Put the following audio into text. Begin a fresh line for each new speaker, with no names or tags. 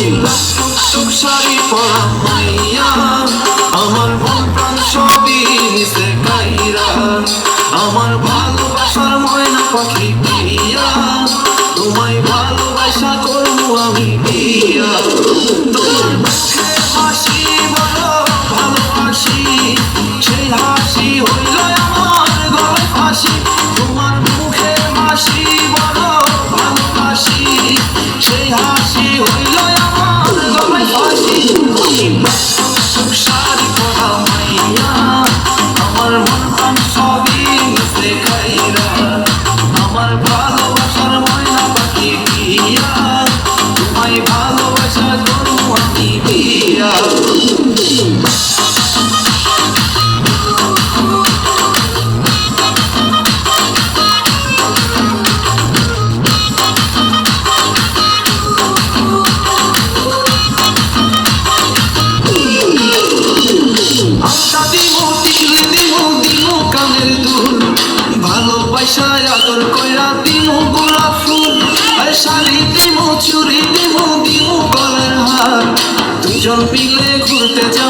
সুখ শাড়ি পরা মাইয়া আমার মন প্রাণ সবই নিচে কাইরা আমার ভালোবাসার তোমায় ভালোবাসা করব আমি দিয়া তোমার মুখে হাসি ভালোবাসা আমি বিয়া ভালোবাসায় আদর কইরা দিমু গোলাপ ফুল। আর শাড়ি দিমু চুরি দিমু গলার মিলে ঘুরতে বাজার